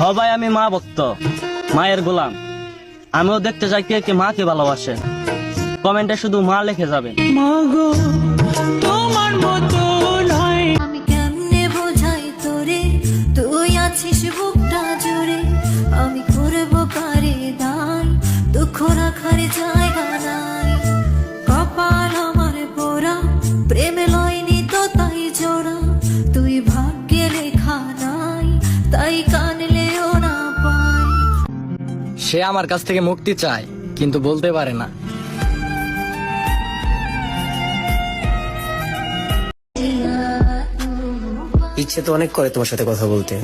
হ ভাই আমি মা ভক্ত মায়ের গোলাম। আমিও দেখতে চাই কে কে মাকে ভালোবাসে। কমেন্টে শুধু মা লিখে যাবেন আমি কেমনে বোঝাই তোরে? তুই আছিস বুকটা জুড়ে। আমি করব কারে দান? দুঃখ রাখার জায়গা সে আমার কাছ থেকে মুক্তি চায় কিন্তু বলতে পারে না। ইচ্ছে তো অনেক করে তোমার সাথে কথা বলতে।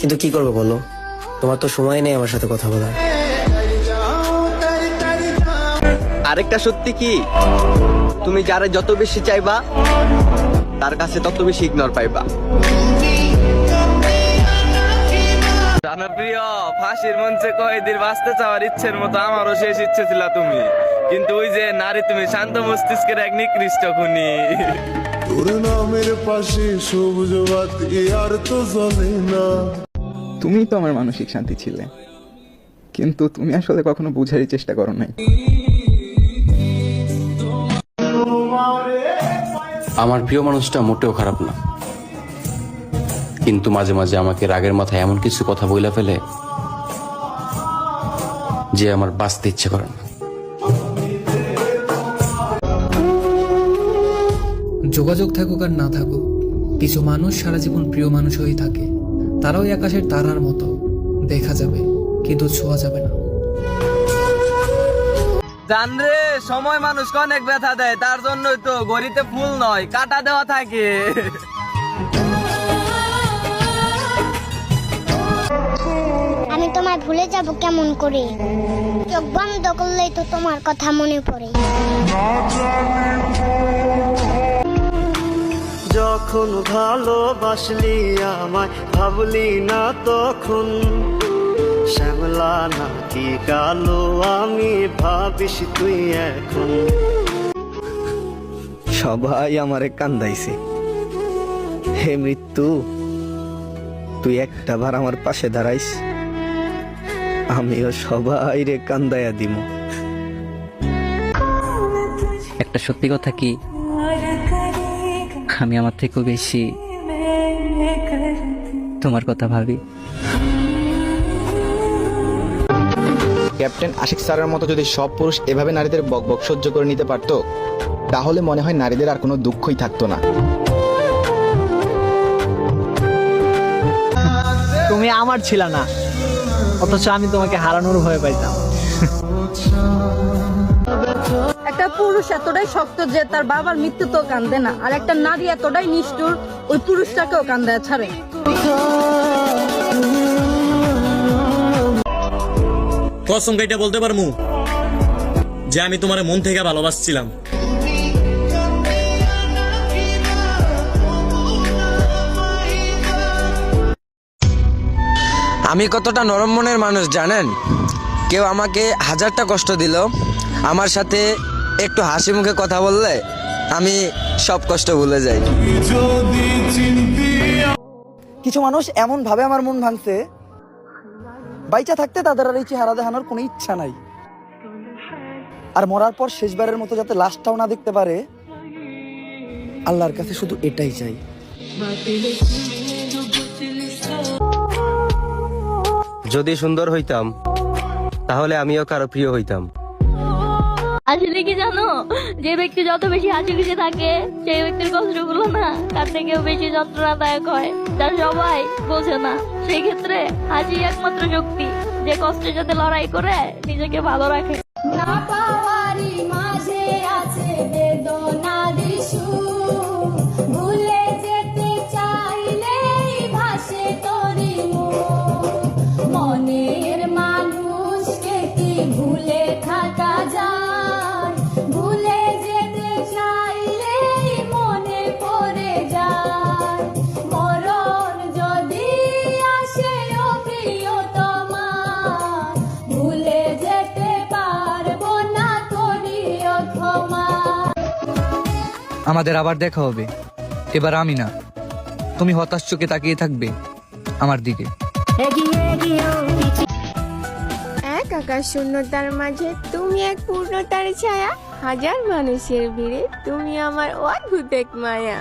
কিন্তু কি করব বলো? তোমার তো সময় নেই আমার সাথে কথা বলার। আরেকটা সত্যি কি? তুমি যারা যত বেশি চাইবা তার কাছে তত বেশি ইগনোর পাইবা। প্রিয় ফাঁসির মঞ্চে কয়েদির বাঁচতে চাওয়ার ইচ্ছের মতো আমারও শেষ ইচ্ছে ছিল তুমি। কিন্তু ওই যে নারী তুমি শান্ত মস্তিষ্কের এক নিকৃষ্ট খুনি। তোর নামের পাশে সবুজ বাতি আর তো জ্বলে না। তুমিই তো আমার মানসিক শান্তি ছিলে কিন্তু তুমি আসলে কখনো বোঝারই চেষ্টা করো নাই। আমার প্রিয় মানুষটা মোটেও খারাপ না। কিন্তু মাঝে মাঝে আমাকে রাগের মাথায় এমন কিছু কথা বইলা ফেলে যে আমার বাঁচতে ইচ্ছে করে না। যোগাযোগ থাকুক আর না থাকুক কিছু মানুষ সারা জীবন প্রিয় মানুষ হয়ে থাকে। তারাও আকাশের তারার মতো। দেখা যাবে কিন্তু ছোঁয়া যাবে না। জানরে সময় মানুষকে অনেক ব্যথা দেয় তার জন্যই তো গড়িতে ফুল নয় কাটা দেওয়া থাকে। ভুলে যাব কেমন করে? চোখ বন্ধ করলেই তো তোমার কথা মনে পড়ে। যখন ভালোবাসলি আমায় ভাবলি না তখন। শ্যামলা নাকি কালো আমি ভাবিস তুই এখন। সবাই আমারে কান্দাইছে। হে মৃত্যু তুই একটা বার আমার পাশে দাঁড়াইস। আমিও সবাই রে কান্দায়া দিব একটা সত্যি কথা কি? আমি আমার থেকেও বেশি তোমার কথা ভাবি। ক্যাপ্টেন আশিক স্যারের মতো যদি সব পুরুষ এভাবে নারীদের বকবক সহ্য করে নিতে পারতো তাহলে মনে হয় নারীদের আর কোনো দুঃখই থাকতো না। তুমি আমার ছিল না। অথচ আমি তোমাকে হারানোর ভয় পাইতাম। একটা পুরুষ এতটাই শক্ত যে তার বাবার মৃত্যু তো কান্দে না আর একটা নারী এতটাই নিষ্ঠুর ওই পুরুষটাকেও কান্দায় ছাড়ে। কসম এটা বলতে পারমু যে আমি তোমার মন থেকে ভালোবাসছিলাম। আমি কতটা নরম মনের মানুষ জানেন? কেউ আমাকে হাজারটা কষ্ট দিল, আমার সাথে একটু হাসি মুখে কথা বললে আমি সব কষ্ট ভুলে যাই। কিছু মানুষ এমন ভাবে আমার মন ভাঙছে, বাইচা থাকতে তাদের আর এই চেহারা দেখানোর কোনো ইচ্ছা নাই। আর মরার পর শেষবারের মতো যাতে লাশটাও না দেখতে পারে, আল্লাহর কাছে শুধু এটাই চাই। যদি সুন্দর হইতাম তাহলে আমিও কারও প্রিয় হইতাম। আসলে কি জানো যে ব্যক্তি যত বেশি হাসি খুশি থাকে সেই ব্যক্তির কষ্টগুলো না তার থেকেও বেশি যন্ত্রণাদায়ক হয় যার সবাই বোঝে না। সেই ক্ষেত্রে হাসি একমাত্র শক্তি যে কষ্টের সাথে লড়াই করে নিজেকে ভালো রাখে। না পাওয়ারি মাঝে আছে বেদনার আমাদের আবার দেখা হবে। এবার আমি না। তুমি হতাশ চোখে তাকিয়ে থাকবে আমার দিকে। এক আকাশ শূন্যতার মাঝে তুমি এক পূর্ণতার ছায়া। হাজার মানুষের ভিড়ে তুমি আমার অদ্ভুত এক মায়া।